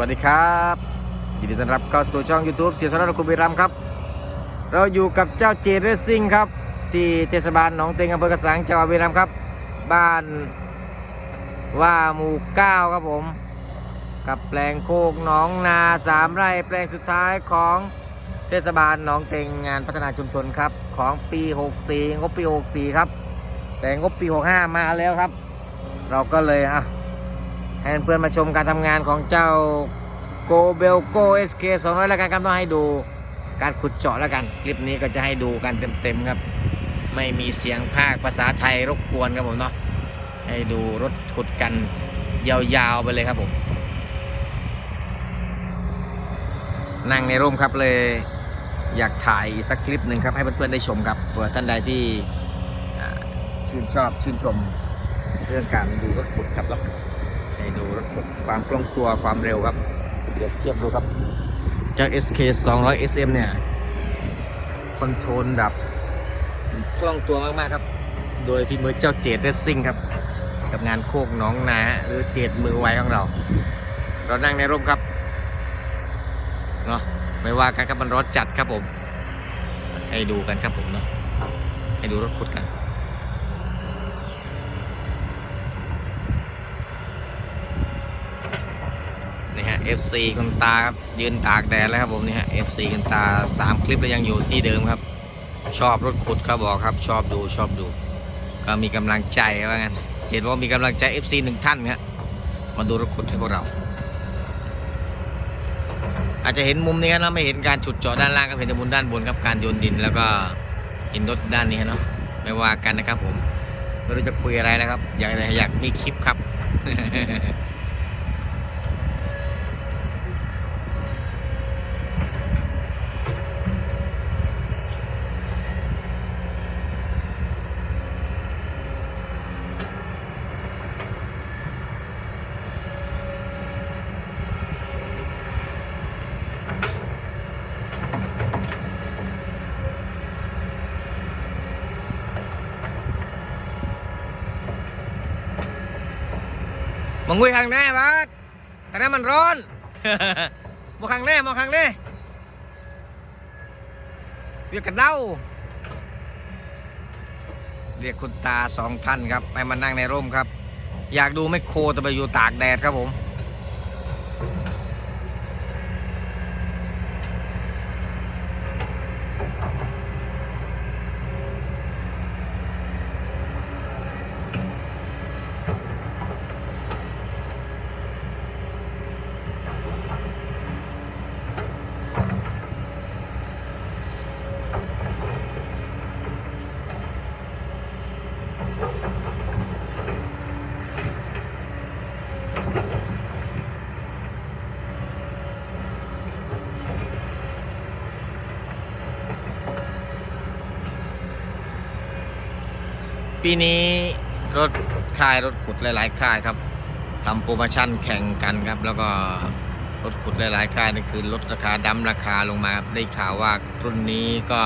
วัสดีครับยินดีต้อนรับเข้าสู่ช่อง YouTube เสียสระคุณบิรัมครับ เราอยู่กับเจ้าเจเรซิ่งครับ ที่เทศบาลหนองเตงอำเภอกระสังจังหวัดบุรีรัมย์ครับ บ้านว่าหมู่เก้าครับผม กับแปลงโคกหนองนาสามไร่แปลงสุดท้ายของเทศบาลหนองเตงงานพัฒนาชุมชนครับ ของปี 64 งบปี 64 ครับ แต่งบปี 65 มาแล้วครับ เราก็เลยอะ ให้เพื่อนมาชมการทำงานของเจ้าโกเบลโกเอสเคสองร้อยแล้วกันครับต้องให้ดูการขุดเจาะแล้วกัน คลิปนี้ก็จะให้ดูกันเต็มๆครับ ไม่มีเสียงภาคภาษาไทยรบกวนครับผมเนาะให้ดูรถขุดกันยาวๆไปเลยครับผมนั่งในร่มครับเลยอยากถ่ายสักคลิปหนึ่งครับให้เพื่อนๆได้ชมครับเผื่อท่านใดที่ชื่นชอบชื่นชมเรื่องการดูรถขุดครับแล้ว ดูรถความคล่องตัวความเร็วครับเปรียบเทียบดูครับจาก SK 200 SM เนี่ยคอนโทรลแบบคล่องตัวมากๆครับ โดยฝีมือเจ้าเจดเรสซิ่งครับ กับงานโคกน้องนาหรือเจดมือไวของเรา เรานั่งในร่มครับเนาะไม่ว่ากันครับมันร้อนจัดครับผม ให้ดูกันครับผมเนาะให้ดูรถขุดกัน นี่ฮะ FC คุณตาครับยืนตากแดดแล้วครับผมนี่ฮะ FC คุณตาสามคลิปแล้วยังอยู่ที่เดิมครับ ชอบรถขุดเขาบอกครับ ชอบดูชอบดู ก็มีกำลังใจว่างั้นเห็นว่ามีกำลังใจ FC หนึ่งท่านครับมาดูรถขุดให้พวกเรา อาจจะเห็นมุมนี้ครับนะไม่เห็นการฉุดเจาะด้านล่างก็เห็นแต่มุมด้านบนครับการโยนดินแล้วก็เห็นรถด้านนี้เนาะไม่ว่ากันนะครับผมไม่รู้จะคุยอะไรนะครับ อยากอยากมีคลิปครับ มองุยข้างแน่บาสแต่นั้นมันร้อนมองข้างแน่มองข้างแน่เรียกกระเด้าเรียกคุณตาสองท่านครับให้มานั่งในร่มครับ อยากดูไม่โครแต่ไปอยู่ตากแดดครับผม ปีนี้รถค่ายรถขุดหลาย ๆ ค่ายครับทำโปรโมชั่นแข่งกันครับ แล้วก็รถขุดหลาย ๆ ค่ายนี่คือลดราคาดั้มราคาลงมาครับได้ข่าวว่ารุ่นนี้ก็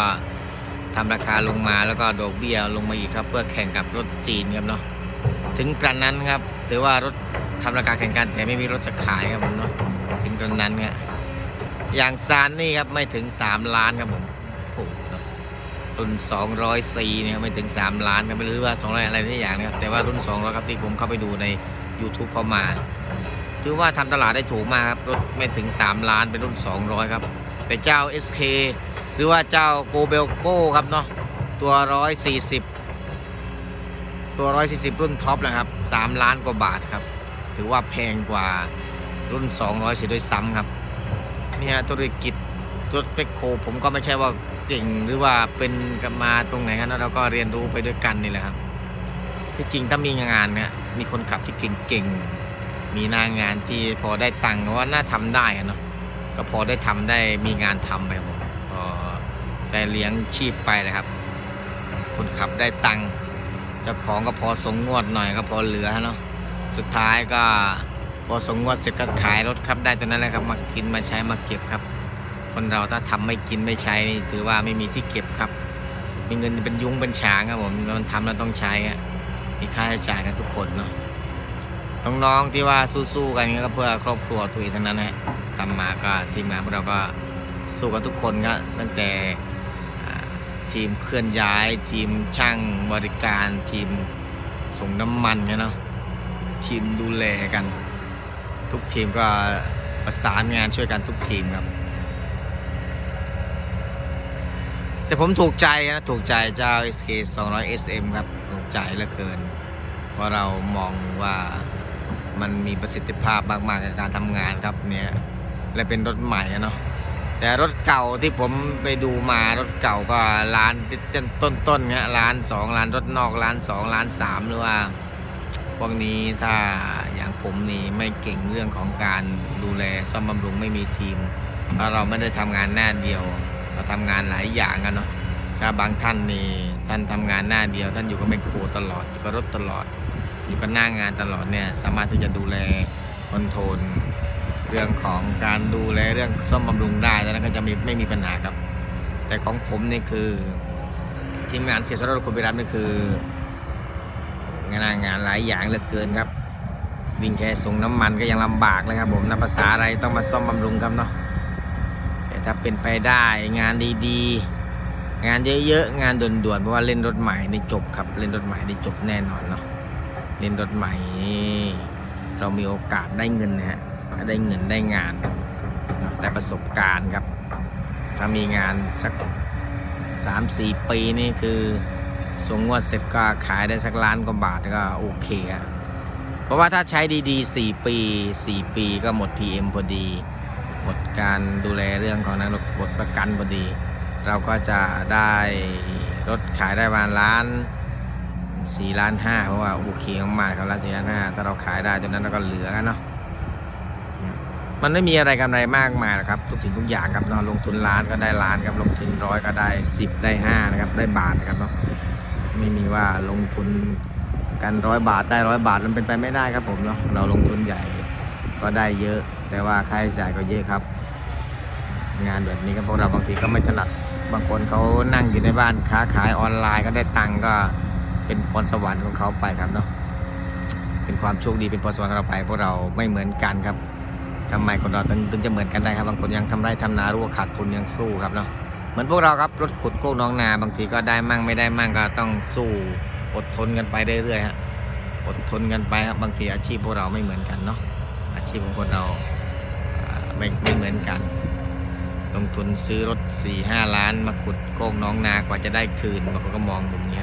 ทำราคาลงมาแล้วก็ดอกเบี้ยลงมาอีกครับ เพื่อแข่งกับรถจีนครับเนาะถึงกระนั้นครับถือว่ารถทำราคาแข่งกันแต่ไม่มีรถจะขายครับผมเนาะถึงกระนั้นครับอย่างซานนี่ครับไม่ถึง 3 ล้านครับผม รุ่น200 c เนี่ยไม่ถึง 3 ล้านไม่รู้ว่า200อะไรที่อย่างนะครับแต่ว่ารุ่น 200 ครับที่ผมเข้าไปดูใน YouTube เข้ามาถือว่าทำตลาดได้ถูกมากครับรถไม่ถึง 3 ล้านเป็นรุ่น 200 ครับ แต่เจ้า SK หรือว่าเจ้าโกเบลโกครับเนาะตัว 140 ตัว 140 รุ่นท็อปนะครับ 3 ล้านกว่าบาทครับ ถือว่าแพงกว่ารุ่น 200เสียด้วยซ้ำครับนี่ฮะธุรกิจรถเปคโคผมก็ไม่ใช่ว่า เก่งหรือว่าเป็นกมาตรงไหนครับแล้วเราก็เรียนรู้ไปด้วยกันนี่แหละครับที่จริงถ้ามีงานเนี่ยมีคนขับที่เก่งๆมีหน้างานที่พอได้ตังค์ว่าน่าทำได้อะเนาะก็พอได้ทำได้มีงานทำไปผมพอได้เลี้ยงชีพไปเลยครับ คนขับได้ตังค์เจ้าของก็พอสงงวดหน่อยก็พอเหลือเนาะสุดท้ายก็พอสงงวดเสร็จก็ขายรถครับได้ตัวนั้นแหละครับมากินมาใช้มาเก็บครับ คนเราถ้าทำไม่กินไม่ใช้นี่ถือว่าไม่มีที่เก็บครับ มีเงินเป็นยุ้งเป็นฉางครับผมมันทำแล้วต้องใช้อะมีค่าใช้จ่ายกันทุกคนเนาะน้องๆที่ว่าสู้ๆกันก็เพื่อครอบครัวตัวเองทั้งนั้นนะทำมาก็ทีมงานพวกเราก็สู้กันทุกคนครับตั้งแต่ทีมเคลื่อนย้าย ทีมช่างบริการทีมส่งน้ำมันเนี่เนาะทีมดูแลกัน ทุกทีมก็ประสานงานช่วยกันทุกทีมครับ แต่ผมถูกใจนะถูกใจเจ้า SK 200 SM ครับ ถูกใจเหลือเกิน เพราะเรามองว่ามันมีประสิทธิภาพมากๆในการทำงานครับเนี่ยและเป็นรถใหม่เนาะแต่รถเก่าที่ผมไปดูมารถเก่าก็ล้านต้นๆเงี้ยล้านสองล้านรถนอกล้านสองล้านสามหรือว่าพวกนี้ถ้าอย่างผมนี่ไม่เก่งเรื่องของการดูแลซ่อมบำรุงไม่มีทีมเพราะเราไม่ได้ทำงานหน้าเดียว เราทำงานหลายอย่างกันเนาะถ้าบางท่านนี่ท่านทำงานหน้าเดียว ท่านอยู่กับแมคโครตลอดอยู่กับรถตลอด อยู่กับหน้างานตลอดเนี่ยสามารถที่จะดูแลคอนโทรลเรื่องของการดูแลเรื่องซ่อมบำรุงได้แล้วนั้นก็จะมีไม่มีปัญหาครับ แต่ของผมนี่คือทีมงานเสียสละรถคุณไปรับนี่คืองานงานหลายอย่างเหลือเกินครับวิ่งแค่ส่งน้ำมันก็ยังลำบากเลยครับผมนับภาษาอะไรต้องมาซ่อมบำรุงครับเนาะ ถ้าเป็นไปได้งานดีๆ งานเยอะๆ งานด่วนๆ เพราะว่าเล่นรถใหม่ในจบครับ เล่นรถใหม่ในจบแน่นอนเนาะ เล่นรถใหม่เรามีโอกาสได้เงินนะฮะ ได้เงินได้งาน ได้ประสบการณ์ครับ ถ้ามีงานสักสามสี่ปีนี่คือส่งงวดเสร็จก็ขายได้สักล้านกว่าบาทก็โอเคอะเพราะว่าถ้าใช้ดีๆ4ปี 4 ปีก็หมด PM พอดี หมดการดูแลเรื่องของนั้นหมดประกันพอดี เราก็จะได้รถขายได้ประมาณล้าน4ล้าน5เพราะว่าโอเคมากๆครับล้าน4ล้าน5ถ้าเราขายได้จนนั้นเราก็เหลือกันเนาะมันไม่มีอะไรกำไรมากมายหรอกครับ ทุกสิ่งทุกอย่างครับเนาะลงทุนล้านก็ได้ล้านครับลงทุนร้อยก็ได้สิบได้ห้านะครับได้บาทนะครับเนาะไม่มีว่าลงทุนกันร้อยบาทได้ร้อยบาทมันเป็นไปไม่ได้ครับผมเนาะเราลงทุนใหญ่ก็ได้เยอะ แต่ว่าค่าใช้จ่ายก็เยอะครับ งานแบบนี้ก็พวกเราบางทีก็ไม่ถนัดบางคนเขานั่งอยู่ในบ้านค้าขายออนไลน์ก็ได้ตังค์ก็เป็นพรสวรรค์ของเขาไปครับเนาะเป็นความโชคดีเป็นพรสวรรค์ของเราไปพวกเราไม่เหมือนกันครับทำไมคนเราถึงจะเหมือนกันได้ครับ บางคนยังทำไร่ทำนารู้ว่าขาดทุนยังสู้ครับเนาะเหมือนพวกเราครับรถขุดโค้งน้องนา บางทีก็ได้มั่งไม่ได้มั่งก็ต้องสู้อดทนกันไปเรื่อยๆฮะอดทนกันไปครับบางทีอาชีพพวกเราไม่เหมือนกันเนาะอาชีพของคนเรา ไม่ไม่เหมือนกัน ลงทุนซื้อรถ4ี่ห้าล้านมาขุดโค้งน้องนากว่าจะได้คืนบางคนก็มองมุมนี้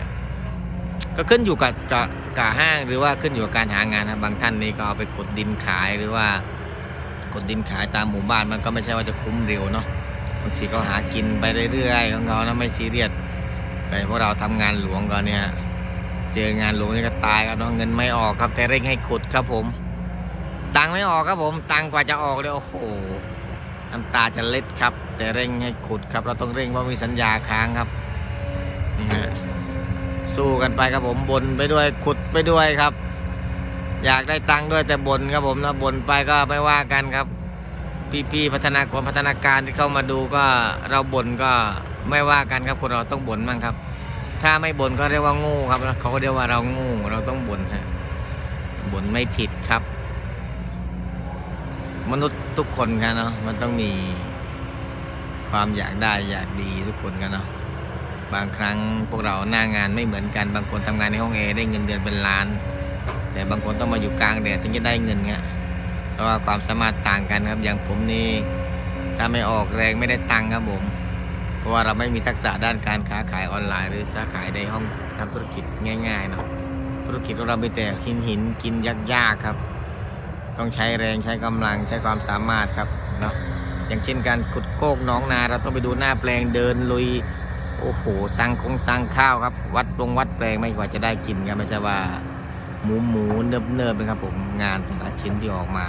ก็ขึ้นอยู่กับกับกับห้างหรือว่าขึ้นอยู่กับการหางานนะบางท่านนี่ก็เอาไปขุดดินขายหรือว่าขุดดินขายตามหมู่บ้านมันก็ไม่ใช่ว่าจะคุ้มเร็วเนาะบางทีก็หากินไปเรื่อยๆของเขานะไม่ซีเรียสแต่พวกเราทำงานหลวงก็เนี่ยเจองานหลวงนี่ก็ตายครับเนาะเงินไม่ออกครับแต่เร่งให้ขุดครับผม ตังไม่ออกครับผมตังกว่าจะออกเลยโอ้โหน้ำตาจะเล็ดครับ แต่เร่งให้ขุดครับ เราต้องเร่งเพราะมีสัญญาค้างครับนี่ฮะสู้กันไปครับผมบนไปด้วยขุดไปด้วยครับ อยากได้ตังค์ด้วยแต่บนครับผมนะบนไปก็ไม่ว่ากันครับ พี่ๆพัฒนากรพัฒนาการที่เข้ามาดูก็เราบ่นก็ไม่ว่ากันครับคนเราต้องบ่นมั่งครับ ถ้าไม่บ่นก็เรียกว่าโงูครับแล้วเขาก็เรียกว่าเราโงูเราต้องบ่นฮะบ่นไม่ผิดครับ มนุษย์ทุกคนกันเนาะมันต้องมีความอยากได้อยากดีทุกคนกันเนาะบางครั้งพวกเราหน้างานไม่เหมือนกัน บางคนทำงานในห้องแอร์ได้เงินเดือนเป็นล้าน แต่บางคนต้องมาอยู่กลางแดดถึงจะได้เงินเงี้ยเพราะว่าความสามารถต่างกันครับ อย่างผมนี่ถ้าไม่ออกแรงไม่ได้ตังค์ครับผม เพราะว่าเราไม่มีทักษะด้านการค้าขายออนไลน์ หรือค้าขายในห้องทำธุรกิจง่ายๆเนาะธุรกิจของเรามีแต่หินหินกินยากๆครับ ต้องใช้แรงใช้กำลังใช้ความสามารถครับเนาะอย่างเช่นการขุดโคกน้องนาเราต้องไปดูหน้าแปลงเดินลุยโอ้โหสั่งคงสั่งข้าวครับ วัดตรงวัดแปลงไม่กว่าจะได้กินกันไม่ใช่ว่าหมูหมูเนิบเนิบๆนะครับผมงานแต่ละชิ้นที่ออกมา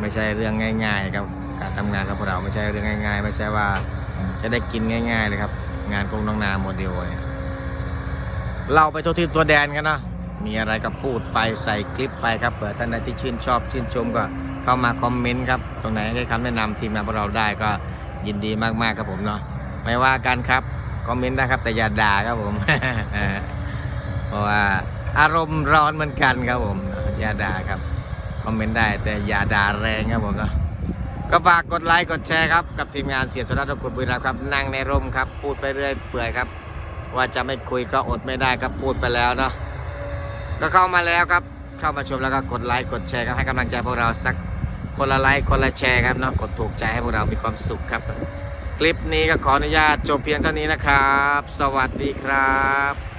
ไม่ใช่เรื่องง่าย ๆ ครับการทำงานกับพวกเราไม่ใช่เรื่องง่าย ๆ ไม่ใช่ว่าจะได้กินง่าย ๆ เลยครับ งานกงน้องนาโมเดลเนี่ยเราไปตัวทีมตัวแดนกันนะ มีอะไรก็พูดไปใส่คลิปไปครับเผื่อท่านใดที่ชื่นชอบชื่นชมก็เข้ามาคอมเมนต์ครับ ตรงไหนให้คำแนะนำทีมงานพวกเราได้ก็ยินดีมากๆครับผมเนาะไม่ว่ากันครับคอมเมนต์ได้ครับแต่อย่าด่าครับผมเพราะว่าอารมณ์ร้อนเหมือนกันครับผมอย่าอย่าด่าครับคอมเมนต์ได้แต่อย่าด่าแรงครับผมเนาะก็ฝากกดไลค์กดแชร์ครับกับทีมงานเสียสระตะกุดบุรีรัมย์ครับนั่งในร่มครับ พูดไปเรื่อยเปื่อยครับ ว่าจะไม่คุยก็อดไม่ได้ครับพูดไปแล้วเนาะ ก็เข้ามาแล้วครับ เข้ามาชมแล้วก็กดไลค์กดแชร์ครับให้กำลังใจพวกเราสักคนละไลค์คนละแชร์ครับเนาะกดถูกใจให้พวกเรามีความสุขครับ คลิปนี้ก็ขออนุญาตจบเพียงเท่านี้นะครับ สวัสดีครับ